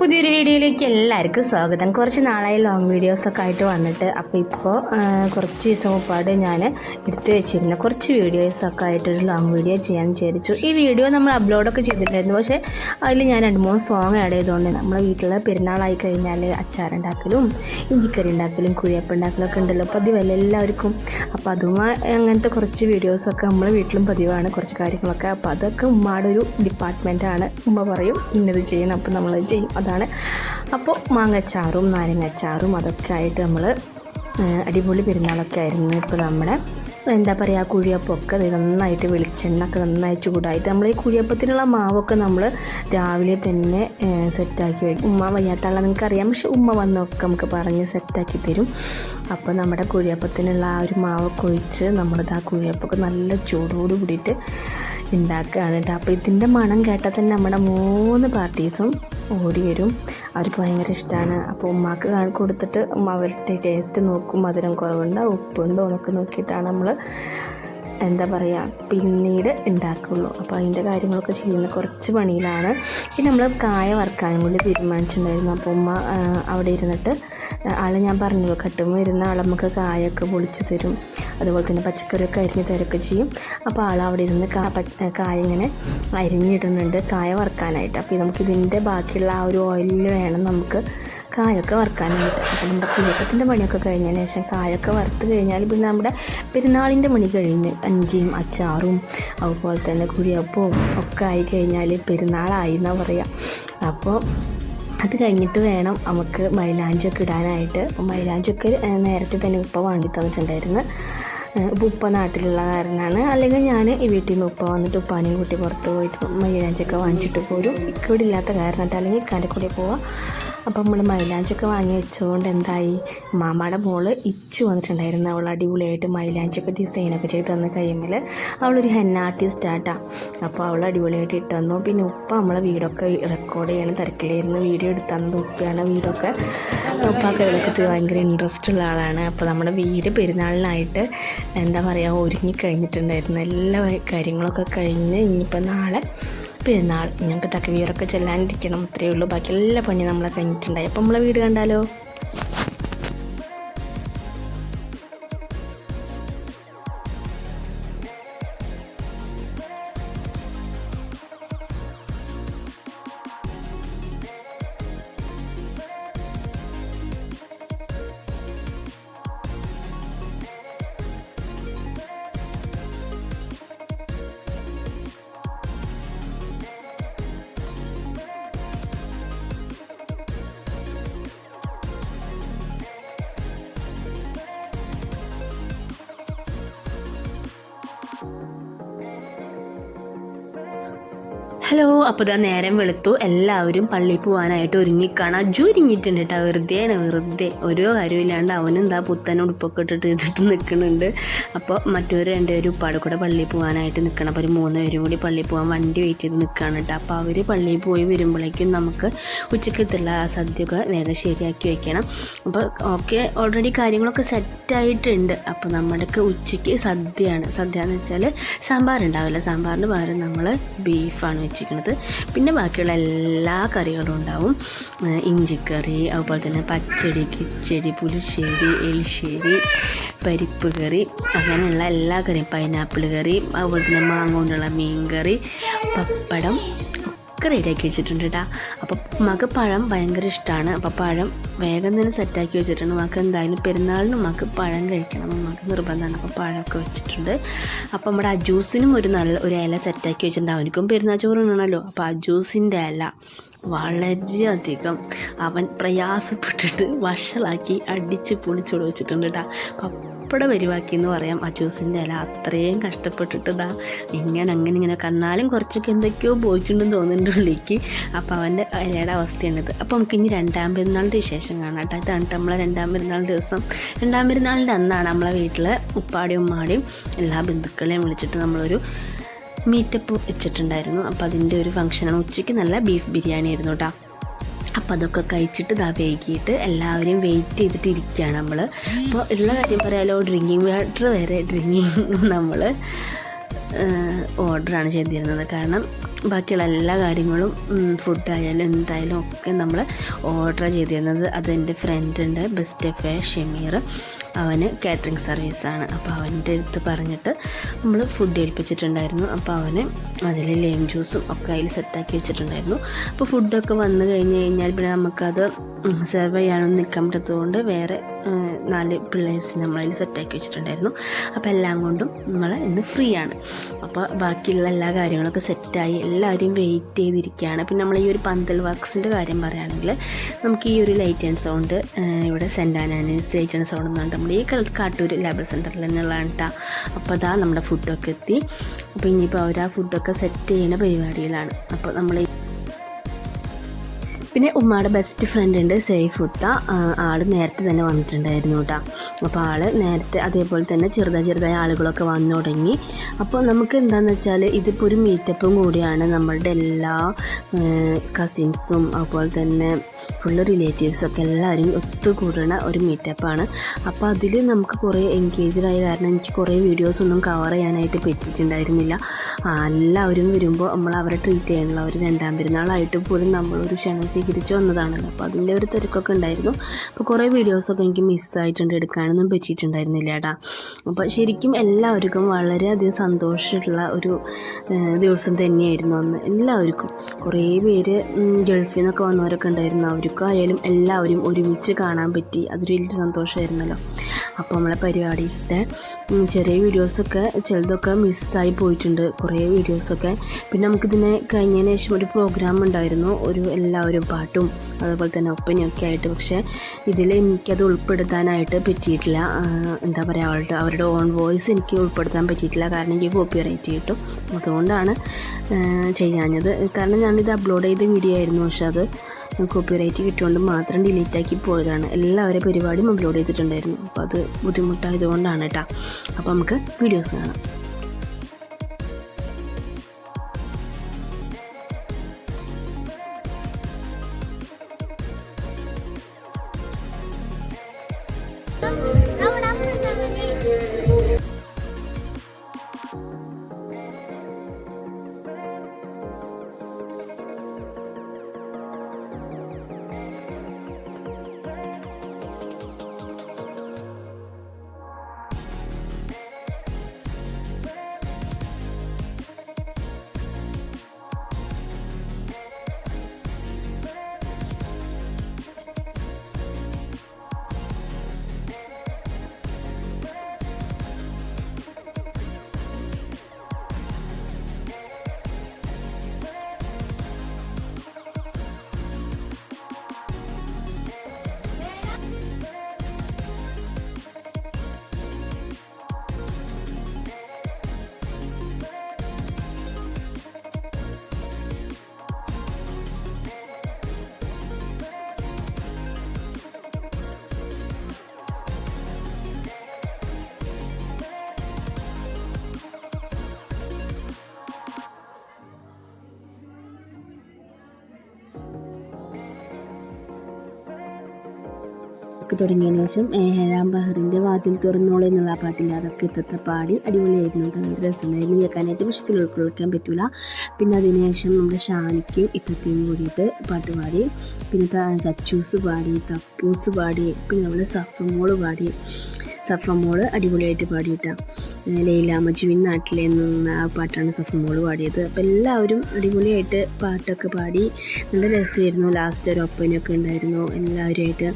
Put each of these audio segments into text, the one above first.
പുതിയൊരു വീഡിയോയിലേക്ക് എല്ലാവർക്കും സ്വാഗതം. കുറച്ച് നാളായി ലോങ് വീഡിയോസൊക്കെ ആയിട്ട് വന്നിട്ട് അപ്പോൾ ഇപ്പോൾ കുറച്ച് ദിവസം മുമ്പാട് ഞാൻ എടുത്തു വെച്ചിരുന്ന കുറച്ച് വീഡിയോസൊക്കെ ആയിട്ടൊരു ലോങ് വീഡിയോ ചെയ്യാൻ വിചാരിച്ചു. ഈ വീഡിയോ നമ്മൾ അപ്ലോഡൊക്കെ ചെയ്തിട്ടുണ്ടായിരുന്നു. പക്ഷേ അതിൽ ഞാൻ രണ്ട് മൂന്ന് സോങ് ആഡ് ചെയ്തുകൊണ്ട് നമ്മളെ വീട്ടിൽ പെരുന്നാളായി കഴിഞ്ഞാൽ അച്ചാറുണ്ടാക്കലും ഇഞ്ചിക്കറി ഉണ്ടാക്കലും കുഴിയപ്പം ഉണ്ടാക്കലൊക്കെ ഉണ്ടല്ലോ. പതിവല്ല എല്ലാവർക്കും. അപ്പോൾ അതുമായി അങ്ങനത്തെ കുറച്ച് വീഡിയോസൊക്കെ നമ്മൾ വീട്ടിലും പതിവാണ് കുറച്ച് കാര്യങ്ങളൊക്കെ. അപ്പോൾ അതൊക്കെ ഉമ്മയുടെ ഒരു ഡിപ്പാർട്ട്മെന്റാണ് ഉമ്മ പറയും ഇന്നത് ചെയ്യണം. അപ്പോൾ നമ്മൾ ചെയ്യും. അതാണ്. അപ്പോൾ മാങ്ങച്ചാറും നാരങ്ങച്ചാറും അതൊക്കെ ആയിട്ട് നമ്മൾ അടിപൊളി പെരുന്നാളൊക്കെ ആയിരുന്നു. ഇപ്പോൾ നമ്മുടെ എന്താ പറയുക കുഴിയപ്പമൊക്കെ നന്നായിട്ട് വെളിച്ചെണ്ണ ഒക്കെ നന്നായി ചൂടായിട്ട് നമ്മൾ ഈ കുഴിയപ്പത്തിനുള്ള മാവൊക്കെ നമ്മൾ രാവിലെ തന്നെ സെറ്റാക്കി വയ്ക്കും ഉമ്മ വയ്യാത്തുള്ള നിങ്ങൾക്കറിയാം. പക്ഷെ ഉമ്മ വന്നൊക്കെ നമുക്ക് പറഞ്ഞ് സെറ്റാക്കി തരും. അപ്പോൾ നമ്മുടെ കുഴിയപ്പത്തിനുള്ള ആ ഒരു മാവൊക്കെ ഒഴിച്ച് നമ്മളിത് ആ കുഴിയപ്പമൊക്കെ നല്ല ചൂടോട് കൂടിയിട്ട് ഉണ്ടാക്കുകയാണ് കേട്ടോ. അപ്പോൾ ഇതിന്റെ മണം കേട്ടാൽ തന്നെ നമ്മുടെ മൂന്ന് പാർട്ടീസും ഓടി വരും. അവർക്ക് ഭയങ്കര ഇഷ്ടമാണ്. അപ്പോൾ ഉമ്മാക്ക് കൊടുത്തിട്ട് അവരുടെ ടേസ്റ്റ് നോക്കും. മധുരം കുറവുണ്ടോ ഉപ്പുണ്ടോ എന്നൊക്കെ നോക്കിയിട്ടാണ് നമ്മൾ എന്താ പറയുക പിന്നീട് ഉണ്ടാക്കുള്ളൂ അപ്പോൾ അതിന്റെ കാര്യങ്ങളൊക്കെ ചെയ്യുന്ന കുറച്ച് പണിയിലാണ്. പിന്നെ നമ്മൾ കായ വറുക്കാനും കൂടി തീരുമാനിച്ചിട്ടുണ്ടായിരുന്നു. അപ്പോൾ ഉമ്മ അവിടെ ഇരുന്നിട്ട് ആളെ ഞാൻ പറഞ്ഞു കട്ടുമ്പോൾ ഇരുന്ന ആളെ നമുക്ക് കായൊക്കെ പൊളിച്ച് തരും. അതുപോലെ തന്നെ പച്ചക്കറിയൊക്കെ അരിഞ്ഞ് തരൊക്കെ ചെയ്യും. അപ്പോൾ ആൾ അവിടെ ഇരുന്ന് കായ ഇങ്ങനെ അരിഞ്ഞിടുന്നുണ്ട്. കായ വറുക്കാനായിട്ട്. അപ്പോൾ നമുക്ക് നമുക്കിതിന്റെ ബാക്കിയുള്ള ആ ഒരു ഓയിലിൽ വേണം നമുക്ക് കായൊക്കെ വറുക്കാനായിട്ട്. അപ്പോൾ നമ്മുടെ കുഴക്കത്തിന്റെ പണിയൊക്കെ കഴിഞ്ഞതിന് ശേഷം കായൊക്കെ വറുത്ത് കഴിഞ്ഞാൽ പിന്നെ നമ്മുടെ പെരുന്നാളിന്റെ പണി കഴിഞ്ഞ് അഞ്ചിയും അച്ചാറും അതുപോലെ തന്നെ കുഴിയപ്പവും ഒക്കെ ആയി കഴിഞ്ഞാൽ പെരുന്നാളായി എന്നാണ് പറയുക അപ്പോൾ അത് കഴിഞ്ഞിട്ട് വേണം നമുക്ക് മൈലാഞ്ചൊക്കെ ഇടാനായിട്ട്. മൈലാഞ്ചൊക്കെ നേരത്തെ തന്നെ ഉപ്പ വാങ്ങി തന്നിട്ടുണ്ടായിരുന്നു. ഉപ്പ നാട്ടിലുള്ള കാരണമാണ് അല്ലെങ്കിൽ ഞാൻ ഈ വീട്ടിൽ നിന്ന് ഉപ്പ വന്നിട്ട് ഉപ്പാനെയും കൂട്ടി പുറത്ത് പോയിട്ട് മൈലാഞ്ചൊക്കെ വാങ്ങിച്ചിട്ട് പോരും. ഇക്കവിടെ ഇല്ലാത്ത കാരണമായിട്ട് അല്ലെങ്കിൽ ഇക്കാന്റെ കൂടെ പോവാം. അപ്പം നമ്മൾ മൈലാഞ്ചൊക്കെ വാങ്ങി വെച്ചുകൊണ്ട് എന്തായി? മാമയുടെ മോൾ ഇച്ചു വന്നിട്ടുണ്ടായിരുന്നു. അവൾ അടിപൊളിയായിട്ട് മൈലാഞ്ചൊക്കെ ഡിസൈനൊക്കെ ചെയ്ത് തന്ന കഴിയുമ്പോൾ അവളൊരു ഹെന്ന ആർട്ടിസ്റ്റ് ആട്ടാ. അപ്പോൾ അവൾ അടിപൊളിയായിട്ട് ഇട്ട് തന്നു. പിന്നെ ഉപ്പ നമ്മളെ വീടൊക്കെ റെക്കോർഡ് ചെയ്യണം തിരക്കിലായിരുന്നു. വീഡിയോ എടുത്ത് തന്നത് ഉപ്പയാണ്. വീടൊക്കെ ഉപ്പാക്ക് ഇതിലൊക്കെ ഭയങ്കര ഇൻട്രസ്റ്റ് ഉള്ള ആളാണ്. അപ്പോൾ നമ്മുടെ വീട് പെരുന്നാളിനായിട്ട് എന്താ പറയുക ഒരുങ്ങി കഴിഞ്ഞിട്ടുണ്ടായിരുന്നു. എല്ലാ കാര്യങ്ങളൊക്കെ കഴിഞ്ഞ് ഇനിയിപ്പോൾ നാളെ പെരുന്നാൾ ഞങ്ങൾക്ക് തക്കവീറൊക്കെ ചെല്ലാനിരിക്കണം അത്രയേ ഉള്ളൂ. ബാക്കി എല്ലാ പണി നമ്മളെ കഴിഞ്ഞിട്ടുണ്ടായി. അപ്പം നമ്മളെ വീട് കണ്ടാലോ? ഹലോ അപ്പോൾ ഇതാ നേരം വെളുത്തു. എല്ലാവരും പള്ളിയിൽ പോകാനായിട്ട് ഒരുങ്ങിക്കാണാം. അജു ഒരുങ്ങിയിട്ടുണ്ട് കേട്ടോ വെറുതെയാണ് വെറുതെ. ഓരോ കാര്യമില്ലാണ്ട് അവനും എന്താ പുത്തൻ ഉടുപ്പൊക്കെ ഇട്ടിട്ട് ഇട്ടിട്ട് നിൽക്കുന്നുണ്ട് അപ്പോൾ മറ്റൊരു രണ്ടുപേരും ഉപ്പാടെ കൂടെ പള്ളിയിൽ പോകാനായിട്ട് നിൽക്കണം അപ്പോൾ ഒരു മൂന്ന് പേരും കൂടി പള്ളിയിൽ പോകാൻ വണ്ടി വെയിറ്റ് ചെയ്ത് നിൽക്കുകയാണ് കേട്ടോ അപ്പോൾ അവർ പള്ളിയിൽ പോയി വരുമ്പോഴേക്കും നമുക്ക് ഉച്ചക്കത്തുള്ള ആ സദ്യയൊക്കെ വേഗം ശരിയാക്കി വെക്കണം. അപ്പോൾ ഓക്കെ ഓൾറെഡി കാര്യങ്ങളൊക്കെ സെറ്റായിട്ടുണ്ട്. അപ്പോൾ നമ്മുടെയൊക്കെ ഉച്ചയ്ക്ക് സദ്യയാണ്. സദ്യ എന്ന് വെച്ചാൽ സാമ്പാർ ഉണ്ടാവില്ല സാമ്പാറിന് പകരം നമ്മൾ ബീഫാണ് വെച്ചിരിക്കുന്നത് പിന്നെ ബാക്കിയുള്ള എല്ലാ കറികളും ഉണ്ടാവും. ഇഞ്ചിക്കറി അതുപോലെ തന്നെ പച്ചടി കിച്ചടി പുലിശ്ശേരി എലിശ്ശേരി പരിപ്പ് കറി അങ്ങനെയുള്ള എല്ലാ കറിയും പൈനാപ്പിൾ കറി അതുപോലെ തന്നെ മാങ്ങ കൊണ്ടുള്ള മീൻ കറി പപ്പടം ഒക്കെ റെഡിയാക്കി വെച്ചിട്ടുണ്ട് കേട്ടോ അപ്പോൾ മക പഴം ഭയങ്കര ഇഷ്ടമാണ് അപ്പോൾ പഴം വേഗം തന്നെ സെറ്റാക്കി വെച്ചിട്ടുണ്ട്. മക്ക എന്തായാലും പെരുന്നാളിന് മക്ക് പഴം കഴിക്കണം മക്ക നിർബന്ധമാണ്. അപ്പോൾ പഴമൊക്കെ വെച്ചിട്ടുണ്ട്. അപ്പോൾ നമ്മുടെ അജൂസിനും ഒരു നല്ല ഒരു ഇല സെറ്റാക്കി വെച്ചിട്ടുണ്ട്. അവനിക്കും പെരുന്നാൾ ചോറ് അപ്പം അപ്പോൾ അജൂസിന്റെ ഇല വളരെയധികം അവൻ പ്രയാസപ്പെട്ടിട്ട് വഷളാക്കി അടിച്ച് പൊളിച്ചോട് വെച്ചിട്ടുണ്ട് കേട്ടോ പപ്പട പരിവാക്കി എന്ന് പറയാം. അജൂസിന്റെ ഇല അത്രയും കഷ്ടപ്പെട്ടിട്ട് ഇങ്ങനെ അങ്ങനെ ഇങ്ങനെ കണ്ണാലും കുറച്ചൊക്കെ എന്തൊക്കെയോ പോയിട്ടുണ്ടെന്ന് തോന്നുന്നുണ്ട് ഉള്ളിലേക്ക് അപ്പോൾ അവന്റെ ഇലയുടെ അവസ്ഥയാണിത്. അപ്പോൾ നമുക്ക് ഇനി രണ്ടാം പെരുന്നാളിന്റെ വിശേഷം കാണാം കേട്ടോ. ഇതാണ് നമ്മളെ രണ്ടാം പെരുന്നാൾ ദിവസം. രണ്ടാം പെരുന്നാളിന്റെ അന്നാണ് നമ്മളെ വീട്ടിലെ ഉപ്പാടി ഉമ്മാടിയും എല്ലാ ബന്ധുക്കളെയും വിളിച്ചിട്ട് നമ്മളൊരു മീറ്റപ്പ് വെച്ചിട്ടുണ്ടായിരുന്നു. അപ്പോൾ അതിന്റെ ഒരു ഫംഗ്ഷനാണ് ഉച്ചയ്ക്ക് നല്ല ബീഫ് ബിരിയാണി ആയിരുന്നു കേട്ടോ. അപ്പോൾ അതൊക്കെ കഴിച്ചിട്ട് ഇതാ വൈകിട്ട് എല്ലാവരെയും വെയിറ്റ് ചെയ്തിട്ട് ഇരിക്കുകയാണ് നമ്മൾ അപ്പോൾ ഉള്ള കാര്യം പറയാലോ ഡ്രിങ്കിങ് വാട്ടർ വരെ ഡ്രിങ്കിങ് നമ്മൾ ഓർഡറാണ് ചെയ്തിരുന്നത്. കാരണം ബാക്കിയുള്ള എല്ലാ കാര്യങ്ങളും ഫുഡായാലും എന്തായാലും ഒക്കെ നമ്മൾ ഓർഡർ ചെയ്തിരുന്നത്. അതെന്റെ ഫ്രണ്ടുണ്ട് ബെസ്റ്റ് എഫ് ഷമീർ. അവന് കാറ്ററിംഗ് സർവീസാണ് അപ്പോൾ അവന്റെ അടുത്ത് പറഞ്ഞിട്ട് നമ്മൾ ഫുഡ് ഏൽപ്പിച്ചിട്ടുണ്ടായിരുന്നു. അപ്പോൾ അവന് അതിൽ ലെയിം ജ്യൂസും ഒക്കെ അതിൽ സെറ്റാക്കി വെച്ചിട്ടുണ്ടായിരുന്നു. അപ്പോൾ ഫുഡൊക്കെ വന്നു കഴിഞ്ഞ് കഴിഞ്ഞാൽ പിന്നെ നമുക്കത് സെർവ് ചെയ്യാനൊന്നും നിൽക്കാൻ പറ്റാത്തതുകൊണ്ട് വേറെ നാല് പിള്ളേഴ്സിന് നമ്മളതിൽ സെറ്റാക്കി വെച്ചിട്ടുണ്ടായിരുന്നു. അപ്പോൾ എല്ലാം കൊണ്ടും നമ്മൾ ഇന്ന് ഫ്രീ ആണ്. അപ്പോൾ ബാക്കിയുള്ള എല്ലാ കാര്യങ്ങളൊക്കെ സെറ്റായി എല്ലാവരും വെയിറ്റ് ചെയ്തിരിക്കുകയാണ്. പിന്നെ നമ്മൾ ഈ ഒരു പന്തൽ വർക്ക്സിന്റെ കാര്യം പറയുകയാണെങ്കിൽ നമുക്ക് ഈ ഒരു ലൈറ്റ് ആൻഡ് സൗണ്ട് ഇവിടെ saint Ananias light and sound എന്നുണ്ട് നമ്മുടെ ഈ കാട്ടൂർ ലേബർ സെന്ററിൽ തന്നെയുള്ളതാണ് കേട്ടോ അപ്പോൾ അതാ നമ്മുടെ ഫുഡൊക്കെ എത്തി. അപ്പോൾ ഇനിയിപ്പോൾ അവർ ആ ഫുഡൊക്കെ സെറ്റ് ചെയ്യുന്ന പരിപാടിയിലാണ്. അപ്പോൾ നമ്മൾ പിന്നെ ഉമ്മയുടെ ബെസ്റ്റ് ഫ്രണ്ട് ഉണ്ട് സെയ്ഫ് ഉത്ത ആൾ നേരത്തെ തന്നെ വന്നിട്ടുണ്ടായിരുന്നു കേട്ടോ അപ്പോൾ ആൾ നേരത്തെ അതേപോലെ തന്നെ ചെറുതായി ചെറുതായ ആളുകളൊക്കെ വന്നു തുടങ്ങി. അപ്പോൾ നമുക്ക് എന്താണെന്ന് വെച്ചാൽ ഇതിപ്പോൾ ഒരു മീറ്റപ്പും കൂടിയാണ്. നമ്മളുടെ എല്ലാ കസിൻസും അതുപോലെ തന്നെ ഫുള്ള് റിലേറ്റീവ്സൊക്കെ എല്ലാവരും ഒത്തുകൂടുന്ന ഒരു മീറ്റപ്പാണ് അപ്പോൾ അതിൽ നമുക്ക് കുറേ എൻഗേജ്ഡ് ആയി കാരണം എനിക്ക് കുറേ വീഡിയോസ് ഒന്നും കവർ ചെയ്യാനായിട്ട് പറ്റിയിട്ടുണ്ടായിരുന്നില്ല. എല്ലാവരും വരുമ്പോൾ നമ്മൾ അവരെ ട്രീറ്റ് ചെയ്യാനുള്ള ഒരു രണ്ടാം പെരുന്നാളായിട്ട് പോലും നമ്മളൊരു ക്ഷണം തിരിച്ചു വന്നതാണല്ലോ. അപ്പോൾ അതിന്റെ ഒരു തിരക്കൊക്കെ ഉണ്ടായിരുന്നു. അപ്പോൾ കുറേ വീഡിയോസൊക്കെ എനിക്ക് മിസ്സായിട്ടുണ്ട് എടുക്കാനൊന്നും പറ്റിയിട്ടുണ്ടായിരുന്നില്ല ഏട്ടാ അപ്പോൾ ശരിക്കും എല്ലാവർക്കും വളരെയധികം സന്തോഷമുള്ള ഒരു ദിവസം തന്നെയായിരുന്നു അന്ന്. എല്ലാവർക്കും. കുറേ പേര് ഗൾഫിൽ നിന്നൊക്കെ വന്നവരൊക്കെ ഉണ്ടായിരുന്നു. അവർക്കായാലും എല്ലാവരും ഒരുമിച്ച് കാണാൻ പറ്റി. അതൊരു വലിയ സന്തോഷമായിരുന്നല്ലോ. അപ്പോൾ നമ്മളെ പരിപാടിയുടെ ചെറിയ വീഡിയോസൊക്കെ ചിലതൊക്കെ മിസ്സായി പോയിട്ടുണ്ട്. കുറേ വീഡിയോസൊക്കെ. പിന്നെ നമുക്കിതിനെ കഴിഞ്ഞതിന് ശേഷം ഒരു പ്രോഗ്രാം ഉണ്ടായിരുന്നു. ഒരു എല്ലാവരും പാട്ടും അതുപോലെ തന്നെ ഒപ്പനയൊക്കെ ആയിട്ട് പക്ഷേ ഇതിൽ എനിക്കത് ഉൾപ്പെടുത്താനായിട്ട് പറ്റിയിട്ടില്ല. എന്താ പറയുക അവളുടെ അവരുടെ ഓൺ വോയിസ് എനിക്ക് ഉൾപ്പെടുത്താൻ പറ്റിയിട്ടില്ല. കാരണം എനിക്ക് കോപ്പി റൈറ്റ് കിട്ടും. അതുകൊണ്ടാണ് ചെയ്യാഞ്ഞത്. കാരണം ഞാനിത് അപ്ലോഡ് ചെയ്ത വീഡിയോ ആയിരുന്നു. പക്ഷെ അത് കോപ്പി റൈറ്റ് കിട്ടിയോണ്ട് മാത്രം ഡിലീറ്റ് ആക്കി പോയതാണ്. എല്ലാവരും പരിപാടിയും അപ്ലോഡ് ചെയ്തിട്ടുണ്ടായിരുന്നു. അപ്പോൾ അത് ബുദ്ധിമുട്ടായതുകൊണ്ടാണ് കേട്ടോ അപ്പോൾ നമുക്ക് വീഡിയോസ് കാണാം. ഒക്കെ തുടങ്ങിയതിന് ശേഷം ഏഴാം ബഹറിന്റെ വാതിൽ തുറന്നോളെ എന്നുള്ള പാട്ടിന്റെ അതൊക്കെ ഇത്തത്തെ പാടി അടിപൊളിയായിരുന്നു. നല്ല രസമായിരുന്നു. കേൾക്കാനായിട്ട് പക്ഷത്തിൽ ഉൾക്കൊള്ളിക്കാൻ പറ്റില്ല പിന്നെ അതിനുശേഷം നമ്മുടെ ഷാനിക്കും ഇത്തത്തെയും കൂടിയിട്ട് പാട്ട് പാടി. പിന്നെ ചച്ചൂസ് പാടി തപ്പൂസ് പാടി പിന്നെ നമ്മുടെ സഫമോൾ പാടി. സഫമോൾ അടിപൊളിയായിട്ട് പാടിയിട്ടാണ് ലൈല മജുവിൻ നാട്ടിലെ എന്ന ആ പാട്ടാണ് സഫമോൾ പാടിയത്. അപ്പോൾ എല്ലാവരും അടിപൊളിയായിട്ട് പാട്ടൊക്കെ പാടി നല്ല രസമായിരുന്നു. ലാസ്റ്റ് ഒരു ഒപ്പനൊക്കെ ഉണ്ടായിരുന്നു. എല്ലാവരുമായിട്ട്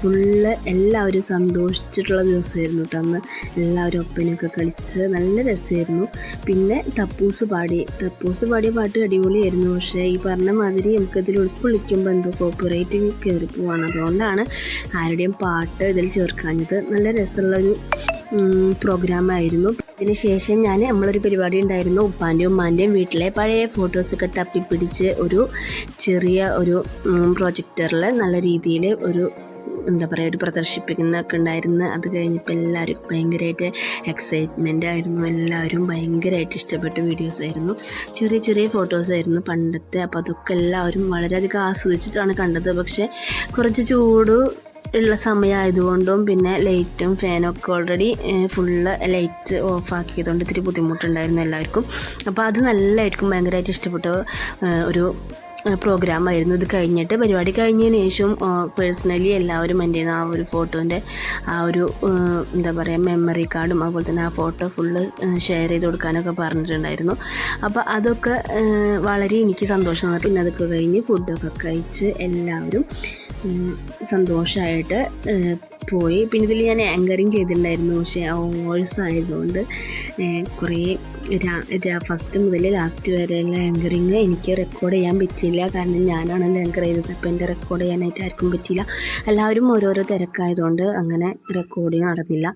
ഫുള്ള് എല്ലാവരും സന്തോഷിച്ചിട്ടുള്ള ദിവസമായിരുന്നു കേട്ടോ അന്ന്. എല്ലാവരും ഒപ്പനൊക്കെ കളിച്ച് നല്ല രസമായിരുന്നു. പിന്നെ തപ്പൂസ് പാടി. തപ്പൂസ് പാടിയ പാട്ട് അടിപൊളിയായിരുന്നു. പക്ഷേ ഈ പറഞ്ഞ മാതിരി നമുക്കതിൽ ഉൾക്കൊള്ളിക്കുമ്പോൾ എന്തോ കോപ്പറേറ്റ് കയറി പോവാണ്. അതുകൊണ്ടാണ് ആരുടെയും പാട്ട് ഇതിൽ ചേർക്കാഞ്ഞത്. നല്ല രസമുള്ളൊരു പ്രോഗ്രാമായിരുന്നു അതിനുശേഷം ശേഷം ഞാൻ നമ്മളൊരു പരിപാടി ഉണ്ടായിരുന്നു. ഉപ്പാന്റെയും ഉമ്മാന്റെയും വീട്ടിലെ പഴയ ഫോട്ടോസൊക്കെ തപ്പിപ്പിടിച്ച് ഒരു ചെറിയ ഒരു പ്രൊജക്ടറിൽ നല്ല രീതിയിൽ ഒരു എന്താ പറയുക ഒരു പ്രദർശിപ്പിക്കുന്നതൊക്കെ ഉണ്ടായിരുന്നു. അത് കഴിഞ്ഞപ്പോൾ എല്ലാവരും ഭയങ്കരമായിട്ട് എക്സൈറ്റ്മെന്റ് ആയിരുന്നു. എല്ലാവരും ഭയങ്കരമായിട്ട് ഇഷ്ടപ്പെട്ട വീഡിയോസ് ആയിരുന്നു. ചെറിയ ചെറിയ ഫോട്ടോസ് ആയിരുന്നു പണ്ടത്തെ. അപ്പോൾ അതൊക്കെ എല്ലാവരും വളരെയധികം ആസ്വദിച്ചിട്ടാണ് കണ്ടത്. പക്ഷേ കുറച്ച് ചൂട് ഉള്ള സമയമായതുകൊണ്ടും പിന്നെ ലൈറ്റും ഫാനും ഒക്കെ ഓൾറെഡി ഫുള്ള് ലൈറ്റ് ഓഫ് ആക്കിയതുകൊണ്ട് ഇത്തിരി ബുദ്ധിമുട്ടുണ്ടായിരുന്നു എല്ലാവർക്കും. അപ്പോൾ അത് നല്ലതായിരിക്കും ഭയങ്കരമായിട്ട് ഇഷ്ടപ്പെട്ട ഒരു പ്രോഗ്രാം ആയിരുന്നു. ഇത് കഴിഞ്ഞിട്ട് പരിപാടി കഴിഞ്ഞതിന് ശേഷം പേഴ്സണലി എല്ലാവരും എന്റെ ആ ഒരു ഫോട്ടോന്റെ ആ ഒരു എന്താ പറയുക മെമ്മറി കാർഡും അതുപോലെ തന്നെ ആ ഫോട്ടോ ഫുള്ള് ഷെയർ ചെയ്ത് കൊടുക്കാനൊക്കെ പറഞ്ഞിട്ടുണ്ടായിരുന്നു. അപ്പോൾ അതൊക്കെ വളരെ എനിക്ക് സന്തോഷം പിന്നെ അതൊക്കെ കഴിഞ്ഞ് ഫുഡൊക്കെ കഴിച്ച് എല്ലാവരും സന്തോഷമായിട്ട് പോയി. പിന്നെ ഇതിൽ ഞാൻ ആങ്കറിങ് ചെയ്തിട്ടുണ്ടായിരുന്നു. പക്ഷേ വോയിസ് ആയതുകൊണ്ട് കുറേ ഫസ്റ്റ് മുതൽ ലാസ്റ്റ് വരെയുള്ള ആങ്കറിങ് എനിക്ക് റെക്കോർഡ് ചെയ്യാൻ പറ്റിയില്ല. കാരണം ഞാനാണ് ആങ്കർ ചെയ്തത്. അപ്പോൾ എന്റെ റെക്കോർഡ് ചെയ്യാനായിട്ട് ആർക്കും പറ്റിയില്ല. എല്ലാവരും ഓരോരോ തിരക്കായതുകൊണ്ട് അങ്ങനെ റെക്കോർഡിങ് നടന്നില്ല.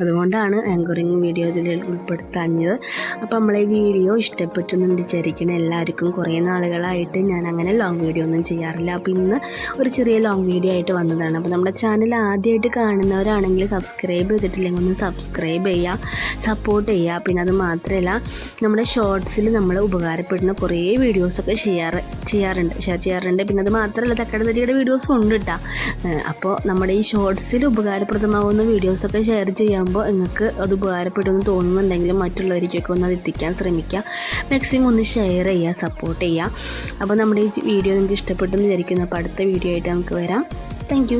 അതുകൊണ്ടാണ് ആങ്കറിങ് വീഡിയോ ഇതിൽ ഉൾപ്പെടുത്താഞ്ഞത്. അപ്പോൾ നമ്മളെ വീഡിയോ ഇഷ്ടപ്പെട്ടെന്ന് വിചാരിക്കണം എല്ലാവർക്കും കുറേ നാളുകളായിട്ട് ഞാൻ അങ്ങനെ ലോങ് വീഡിയോ ഒന്നും ചെയ്യാറില്ല. അപ്പോൾ ഇന്ന് ഒരു ചെറിയ ലോങ് വീഡിയോ ആയിട്ട് വന്നതാണ്. അപ്പോൾ നമ്മുടെ ചാനൽ ആദ്യമായിട്ട് കാണുന്നവരാണെങ്കിൽ സബ്സ്ക്രൈബ് ചെയ്തിട്ടില്ലെങ്കിൽ ഒന്ന് സബ്സ്ക്രൈബ് ചെയ്യുക സപ്പോർട്ട് ചെയ്യുക. പിന്നെ അത് മാത്രമല്ല നമ്മുടെ ഷോർട്സിൽ നമ്മൾ ഉപകാരപ്പെടുന്ന കുറേ വീഡിയോസൊക്കെ ഷെയർ ചെയ്യാറുണ്ട്. ഷെയർ ചെയ്യാറുണ്ട്. പിന്നെ അത് മാത്രമല്ല തക്കട തരിയുടെ വീഡിയോസും ഉണ്ട് കേട്ടോ അപ്പോൾ നമ്മുടെ ഈ ഷോർട്സിൽ ഉപകാരപ്രദമാകുന്ന വീഡിയോസൊക്കെ ഷെയർ ചെയ്യുമ്പോൾ നിങ്ങൾക്ക് അത് ഉപകാരപ്പെടുമെന്ന് തോന്നുന്നുണ്ടെങ്കിൽ മറ്റുള്ളവരിലേക്കൊക്കെ ഒന്ന് അത് എത്തിക്കാൻ ശ്രമിക്കുക. മാക്സിമം ഒന്ന് ഷെയർ ചെയ്യുക സപ്പോർട്ട് ചെയ്യുക. അപ്പോൾ നമ്മുടെ ഈ വീഡിയോ നിങ്ങൾക്ക് ഇഷ്ടപ്പെട്ടെന്ന് വിചാരിക്കുന്നു. അപ്പോൾ അടുത്ത വീഡിയോ ആയിട്ട് നമുക്ക് വരാം. താങ്ക്